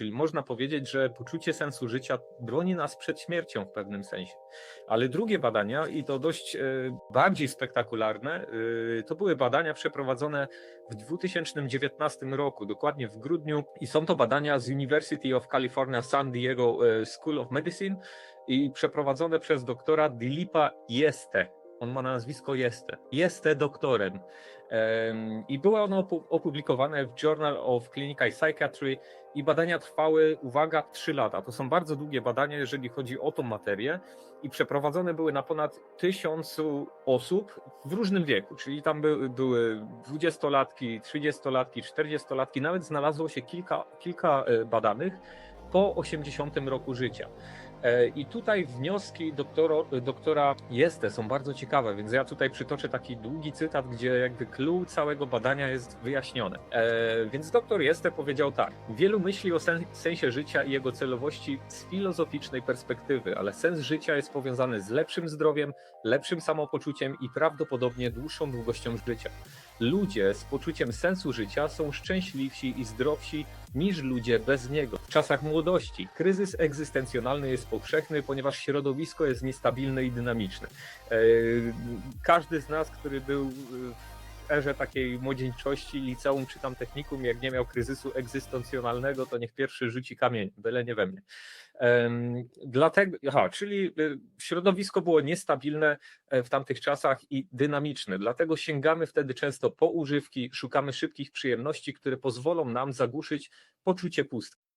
czyli można powiedzieć, że poczucie sensu życia broni nas przed śmiercią w pewnym sensie. Ale drugie badania, i to dość e, bardziej spektakularne, e, to były badania przeprowadzone w 2019 roku, dokładnie w grudniu, i są to badania z University of California San Diego e, School of Medicine i przeprowadzone przez doktora Dilipa Jeste. On ma nazwisko Jeste. Jeste doktorem. Em, I było ono opu- opublikowane w Journal of Clinical Psychiatry i badania trwały, uwaga, 3 lata. To są bardzo długie badania, jeżeli chodzi o tą materię i przeprowadzone były na ponad tysiącu osób w różnym wieku, czyli tam były, były 20-latki, 30-latki, 40-latki, nawet znalazło się kilka, kilka e, badanych po 80 roku życia. E, I tutaj wnioski doktoro, doktora Jeste są bardzo ciekawe, więc ja tutaj przytoczę taki długi cytat, gdzie jakby clue całego badania jest wyjaśnione. E, więc doktor Jeste powiedział tak: Wielu myśli o sen, sensie życia i jego celowości z filozoficznej perspektywy, ale sens życia jest powiązany z lepszym zdrowiem, lepszym samopoczuciem i prawdopodobnie dłuższą długością życia. Ludzie z poczuciem sensu życia są szczęśliwsi i zdrowsi niż ludzie bez niego. W czasach młodości kryzys egzystencjonalny jest powszechny, ponieważ środowisko jest niestabilne i dynamiczne. E, Każdy z nas, który był w erze takiej młodzieńczości, liceum czy tam technikum, jak nie miał kryzysu egzystencjonalnego, to niech pierwszy rzuci kamień, byle nie we mnie. Dlatego, aha, czyli y, środowisko było niestabilne e, w tamtych czasach i dynamiczne. Dlatego sięgamy wtedy często po używki, szukamy szybkich przyjemności, które pozwolą nam zagłuszyć poczucie pustki.